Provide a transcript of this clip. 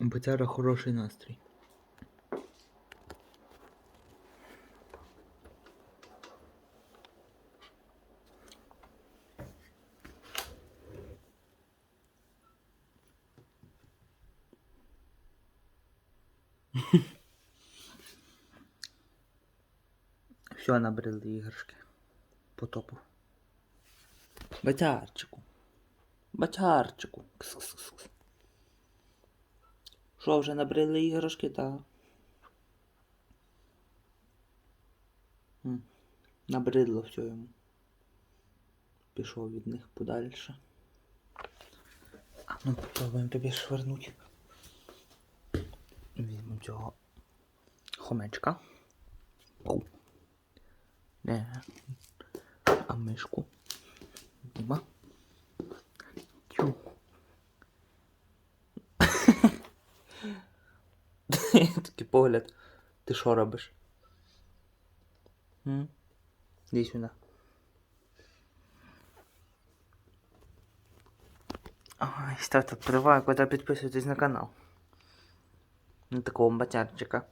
У Петера хороший настрій. Все, набрали іграшки. Потопав. Батярчику. Батярчику. Кс-кс-кс. Що, вже набрали іграшки, та? Набридло все йому. Пішов від них подальше. А ну попробуємо тобі швирнути. Візьмемо цього хомечка. Не. А мишку. Такий погляд. Ти що робиш? Іди сюди. Ой, ставте впливайку та підписуйтесь на канал. На такого батярчика.